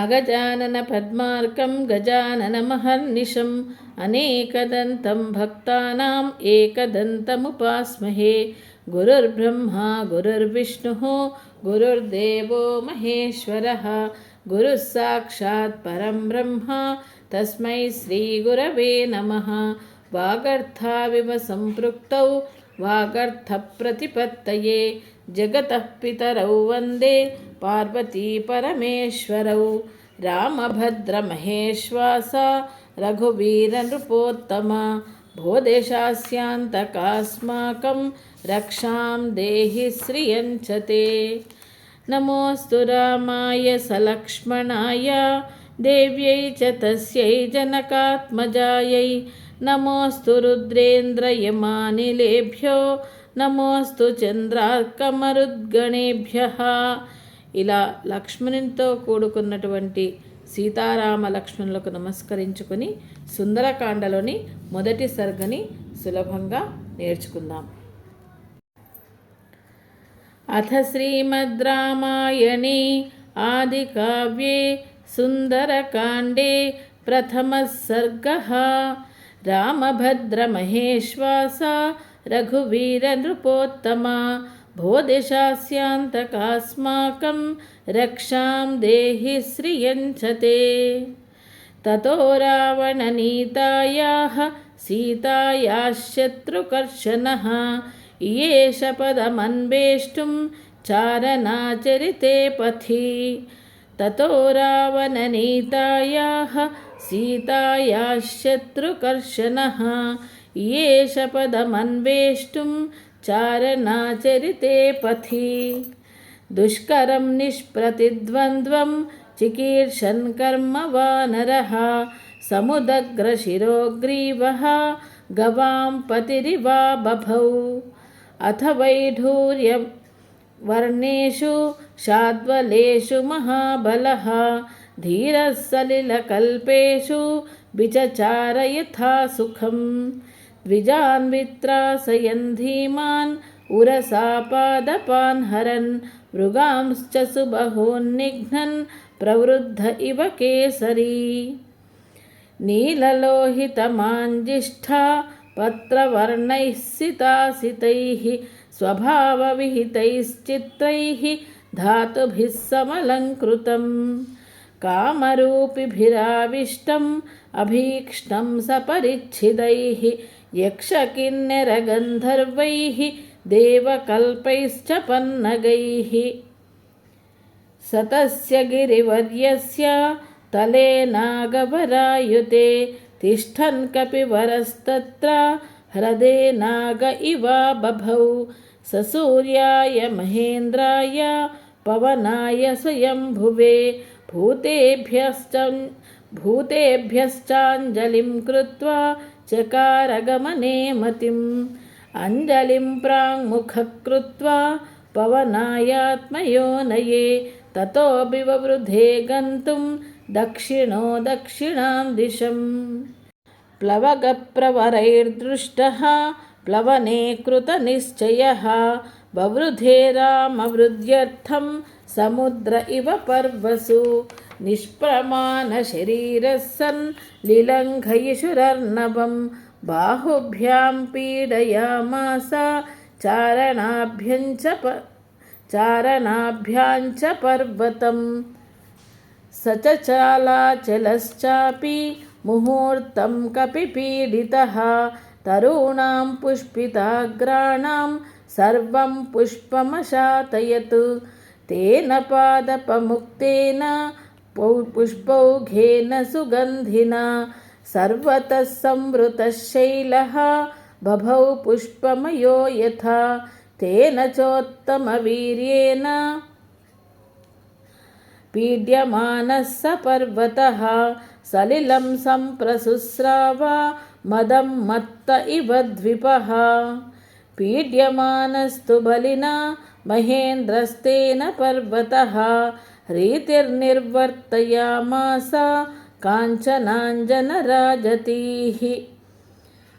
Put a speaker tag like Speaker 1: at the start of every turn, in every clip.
Speaker 1: अगजाननपद्मार्कं गजाननमहर्निशम् अनेकदन्तं भक्तानाम् एकदन्तमुपास्महे गुरुर्ब्रह्मा गुरुर्विष्णुः गुरुर्देवो महेश्वरः गुरुः साक्षात् परं ब्रह्म तस्मै श्रीगुरवे नमः वागर्थाविव सम्पृक्तौ वागर्थप्रतिपत्तये जगतः पितरौ वन्दे पार्वतीपरमेश्वरौ रामभद्रमहेश्वास रघुवीरनृपोत्तम भोदेशास्यान्तकास्माकं रक्षां देहि श्रियञ्च ते नमोऽस्तु रामाय सलक्ष्मणाय देव्यै च तस्यै जनकात्मजायै నమోస్తు రుద్రేంద్ర యమానిలేభ్యో నమోస్తు చంద్రార్కమరుద్గణేభ్య. ఇలా లక్ష్మణునితో కూడుకున్నటువంటి సీతారామ లక్ష్మణులకు నమస్కరించుకుని సుందరకాండలోని మొదటి సర్గని సులభంగా నేర్చుకుందాం. అథ శ్రీమద్ రామాయణే ఆది కావ్యే సుందరకాండే ప్రథమ సర్గ. रामभद्रमहेश्वास रघुवीरनृपोत्तमा भोदिशास्यान्तकास्माकं रक्षां देहि श्रियञ्च ते ततो रावणनीतायाः सीतायाश्शत्रुकर्षणः इयेष पदमन्वेष्टुं चारणाचरिते पथि ततो रावणनीतायाः सीतायाः शत्रुकर्षणः येष पदमन्वेष्टुं चारणाचरिते पथि दुष्करं निष्प्रतिद्वन्द्वं चिकीर्षन् कर्म वानरः समुदग्रशिरोग्रीवः गवां पतिरिवा बभौ अथ वैढूर्यवर्णेषु शाद्वलेषु महाबलः धीरः सलिलकल्पेषु विचचार यथा सुखम् द्विजान्वित्रासयन् धीमान् उरसापादपान् हरन् मृगांश्च सुबहून्निघ्नन् प्रवृद्ध इव केसरी नीललोहितमाञ्जिष्ठा पत्रवर्णैः सितासितैः स्वभावविहितैश्चित्रैः धातुभिः समलङ्कृतम् कामरूपिभिराविष्टम् अभीक्ष्णं सपरिच्छिदैः यक्षकिन्नरगन्धर्वैः देवकल्पैश्च पन्नगैः सतस्य गिरिवर्यस्य तले नागवरायुते तिष्ठन् कपिवरस्तत्र ह्रदे नाग इवा बभौ ससूर्याय महेन्द्राय पवनाय स्वयंभुवे भूतेभ्यश्च भूतेभ्यश्चाञ्जलिं कृत्वा चकारगमने मतिम् अञ्जलिं प्राङ्मुखः कृत्वा पवनायात्मयोनये ततो विववृधे गन्तुं दक्षिणो दक्षिणां दिशम् प्लवगप्रवरैर्दृष्टः प्लवने कृतनिश्चयः ववृधे रामवृद्ध्यर्थं समुद्र इव पर्वसु निष्प्रमाणशरीरः सन् लिलङ्घयिषुरर्णवं बाहुभ्यां पीडयामास चारणाभ्यञ्च प चारणाभ्याञ्च पर्वतं स च चालाचलश्चापि मुहूर्तं कपिपीडितः तरूणां पुष्पिताग्राणां सर्वं पुष्पमशातयत् तेन पादपमुक्तेन पुष्पौघेन सुगन्धिना सर्वतः संवृतशैलः बभौ पुष्पमयो यथा तेन चोत्तमवीर्येण पीड्यमानः स पर्वतः सलिलं सम्प्रसुस्राव मदं मत्त इव द्विपः पीड्यमानस्तु बलिना महेन्द्रस्तेन पर्वतः रीतिर्निर्वर्तयामास काञ्चनाञ्जनराजतीः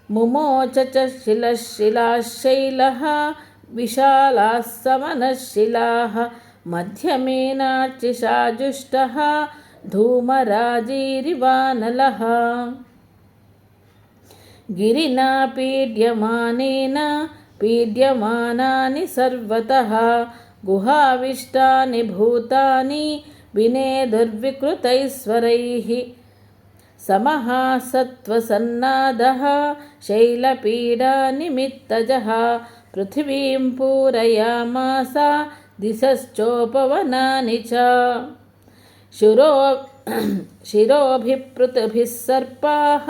Speaker 1: मुमोच च शिलशिलाशैलः विशालाः समनशिलाः मध्यमेनार्चिषाजुष्टः धूमराजीरिवानलः गिरिना पीड्यमानेन पीड्यमानानि सर्वतः गुहाविष्टानि भूतानि विनेदुर्विकृतैश्वरैः समहासत्त्वसन्नादः शैलपीडानिमित्तजः पृथिवीं पूरयामास दिशश्चोपवनानि च शिरो शिरोभिपृतभिः सर्पाः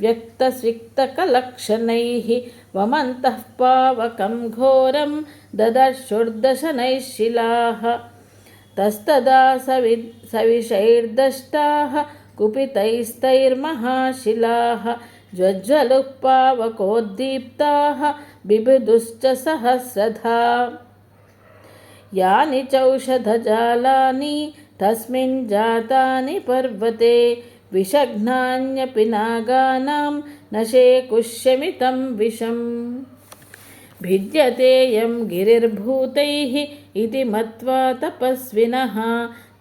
Speaker 1: व्यक्तस्विक्तकलक्षणैः वमन्तः पावकं घोरं ददर्शुर्दशनैः शिलाः। तस्तदा सवि, सविषैर्दष्टाः कुपितैस्तैर्महाशिलाः। ज्वज्वलुः पावकोद्दीप्ताः बिबिदुश्च सहस्रधा। यानि चौषधजालानि, तस्मिन् जातानि पर्वते विषघ्नान्यपि नागानां न शेकुष्यमितं विषम् भिद्यतेयं गिरिर्भूतैः इति मत्वा तपस्विनः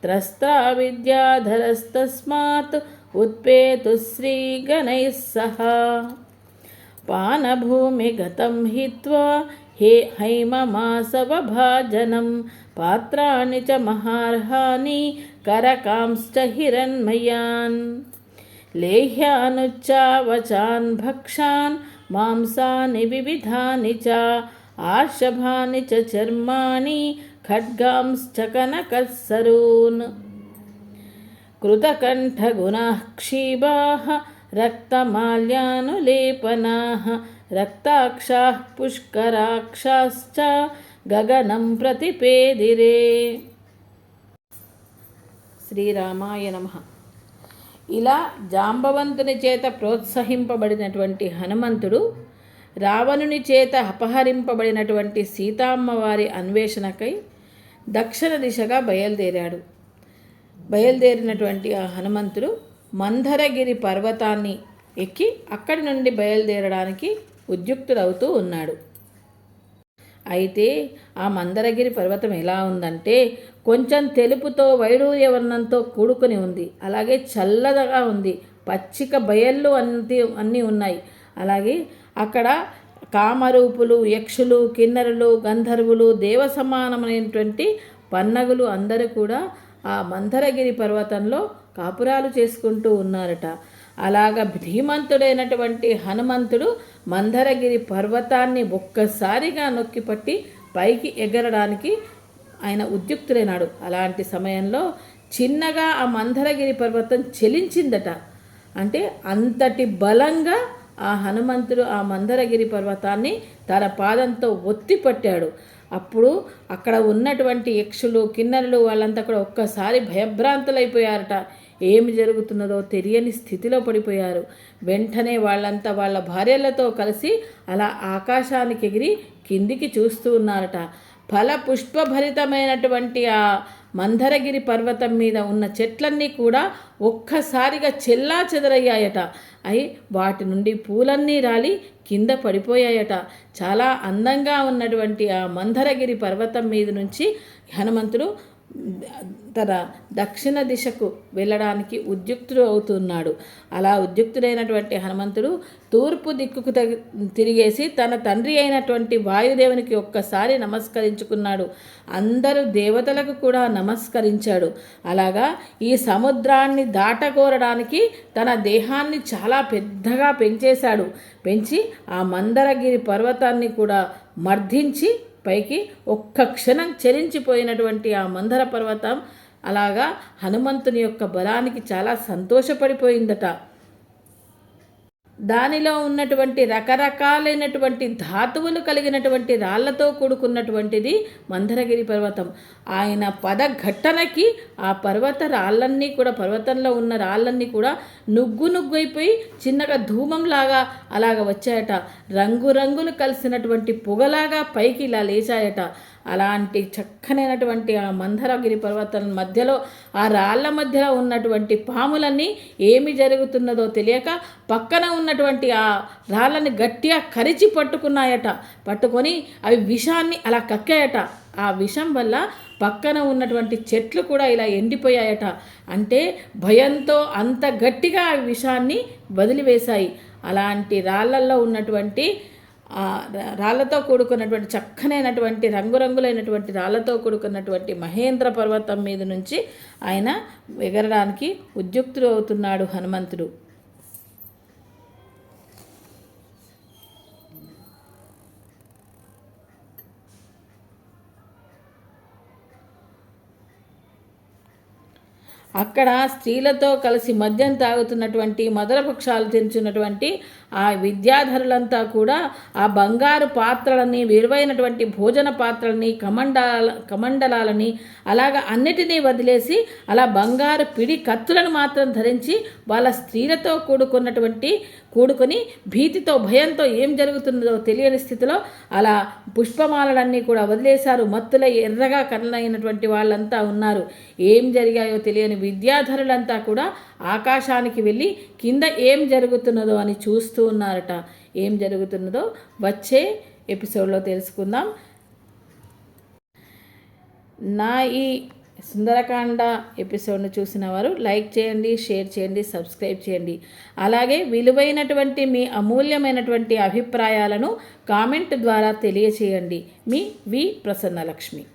Speaker 1: त्रस्ता विद्याधरस्तस्मात् उत्पेतुः श्रीगणैः सह पानभूमिगतं हित्वा हे हैममासवभाजनं पात्राणि च महार्हानि करकांश्च हिरण्मयान् लेह्यानुच्चावचान् भक्षान् मांसानि विविधानि च आर्षभानि च चर्माणि खड्गांश्च कनकस्सरून् कृतकण्ठगुणाः क्षीबाः रक्तमाल्यानुलेपनाः रक्ताक्षाः पुष्कराक्षाश्च గగనం ప్రతిపేదిరే శ్రీరామాయ నమ ఇలా జాంబవంతుని చేత ప్రోత్సహింపబడినటువంటి హనుమంతుడు రావణుని చేత అపహరింపబడినటువంటి సీతామ్మవారి అన్వేషణకై దక్షిణ దిశగా బయలుదేరాడు బయలుదేరినటువంటి ఆ హనుమంతుడు మందరగిరి పర్వతాన్ని ఎక్కి అక్కడి నుండి బయలుదేరడానికి ఉద్యుక్తుడవుతూ ఉన్నాడు. అయితే ఆ మందరగిరి పర్వతం ఎలా ఉందంటే కొంచెం తెలుపుతో వైడూర్య వర్ణంతో కూడుకుని ఉంది. అలాగే చల్లదగా ఉంది. పచ్చిక బయళ్ళు అన్ని అన్నీ ఉన్నాయి. అలాగే అక్కడ కామరూపులు యక్షులు కిన్నరులు గంధర్వులు దేవ సమానమైనటువంటి పన్నగులు అందరూ కూడా ఆ మందరగిరి పర్వతంలో కాపురాలు చేసుకుంటూ ఉన్నారట. అలాగ ధీమంతుడైనటువంటి హనుమంతుడు మందరగిరి పర్వతాన్ని ఒక్కసారిగా నొక్కిపట్టి పైకి ఎగరడానికి ఆయన ఉద్యుక్తుడైనాడు అలాంటి సమయంలో చిన్నగా ఆ మందరగిరి పర్వతం చెలించిందట. అంటే అంతటి బలంగా ఆ హనుమంతుడు ఆ మందరగిరి పర్వతాన్ని తన పాదంతో ఒత్తి పట్టాడు. అప్పుడు అక్కడ ఉన్నటువంటి యక్షులు కిన్నరులు వాళ్ళంతా కూడా ఒక్కసారి భయభ్రాంతులైపోయారట. ఏమి జరుగుతున్నదో తెలియని స్థితిలో పడిపోయారు. వెంటనే వాళ్ళంతా వాళ్ళ భార్యలతో కలిసి అలా ఆకాశానికి ఎగిరి కిందికి చూస్తూ ఉన్నారట. ఫల పుష్పభరితమైనటువంటి ఆ మందరగిరి పర్వతం మీద ఉన్న చెట్లన్నీ కూడా ఒక్కసారిగా చెల్లా చెదరయ్యాయట. అయి వాటి నుండి పూలన్నీ రాలి కింద పడిపోయాయట. చాలా అందంగా ఉన్నటువంటి ఆ మందరగిరి పర్వతం మీద నుంచి హనుమంతుడు తన దక్షిణ దిశకు వెళ్ళడానికి ఉద్యుక్తుడు అవుతున్నాడు. అలా ఉద్యుక్తుడైనటువంటి హనుమంతుడు తూర్పు దిక్కుకు తిరిగేసి తన తండ్రి అయినటువంటి వాయుదేవునికి ఒక్కసారి నమస్కరించుకున్నాడు. అందరూ దేవతలకు కూడా నమస్కరించాడు. అలాగా ఈ సముద్రాన్ని దాటకోరడానికి తన దేహాన్ని చాలా పెద్దగా పెంచేశాడు. పెంచి ఆ మందరగిరి పర్వతాన్ని కూడా మర్ధించి పైకి ఒక్క క్షణం చెలించిపోయినటువంటి ఆ మందర పర్వతం అలాగా హనుమంతుని యొక్క బలానికి చాలా సంతోషపడిపోయిందట. దానిలో ఉన్నటువంటి రకరకాలైనటువంటి ధాతువులు కలిగినటువంటి రాళ్ళతో కూడుకున్నటువంటిది మందరగిరి పర్వతం. ఆయన పదఘట్టనకి ఆ పర్వత రాళ్ళన్నీ కూడా పర్వతంలో ఉన్న రాళ్ళన్నీ కూడా నుగ్గు నుగ్గైపోయి చిన్నగా ధూమంలాగా అలాగ వచ్చాయట. రంగురంగులు కలిసినటువంటి పొగలాగా పైకి ఇలా లేచాయట. అలాంటి చక్కనైనటువంటి ఆ మందరగిరి పర్వతం మధ్యలో ఆ రాళ్ళ మధ్యలో ఉన్నటువంటి పాములన్నీ ఏమి జరుగుతున్నదో తెలియక పక్కన ఉన్నటువంటి ఆ రాళ్ళని గట్టిగా కరిచి పట్టుకున్నాయట. పట్టుకొని అవి విషాన్ని అలా కక్కాయట. ఆ విషం వల్ల పక్కన ఉన్నటువంటి చెట్లు కూడా ఇలా ఎండిపోయాయట. అంటే భయంతో అంత గట్టిగా ఆ విషాన్ని వదిలివేశాయి. అలాంటి రాళ్ళల్లో ఉన్నటువంటి ఆ రాళ్ళతో కూడుకున్నటువంటి చక్కనైనటువంటి రంగురంగులైనటువంటి రాళ్ళతో కూడుకున్నటువంటి మహేంద్ర పర్వతం మీద నుంచి ఆయన ఎగరడానికి ఉద్యుక్తుడు అవుతున్నాడు హనుమంతుడు. అక్కడ స్త్రీలతో కలిసి మద్యం తాగుతున్నటువంటి మదర పక్షాలు తెంచున్నటువంటి ఆ విద్యాధరులంతా కూడా ఆ బంగారు పాత్రలని విలువైనటువంటి భోజన పాత్రలని కమండాల కమండలాలని అలాగ అన్నిటినీ వదిలేసి అలా బంగారు పిడి కత్తులను మాత్రం ధరించి వాళ్ళ స్త్రీలతో కూడుకున్నటువంటి కూడుకొని భీతితో భయంతో ఏం జరుగుతుందో తెలియని స్థితిలో అలా పుష్పమాలలన్నీ కూడా వదిలేశారు. మత్తుల ఎర్రగా కళ్ళైనటువంటి వాళ్ళంతా ఉన్నారు. ఏం జరిగాయో తెలియని విద్యాధరులంతా కూడా ఆకాశానికి వెళ్ళి కింద ఏం జరుగుతున్నదో అని చూస్తూ ఉన్నారట. ఏం జరుగుతున్నదో వచ్చే ఎపిసోడ్లో తెలుసుకుందాం. నా ఈ సుందరకాండ ఎపిసోడ్ను చూసిన వారు లైక్ చేయండి షేర్ చేయండి సబ్స్క్రైబ్ చేయండి. అలాగే విలువైనటువంటి మీ అమూల్యమైనటువంటి అభిప్రాయాలను కామెంట్ ద్వారా తెలియచేయండి. మీ వి ప్రసన్నలక్ష్మి.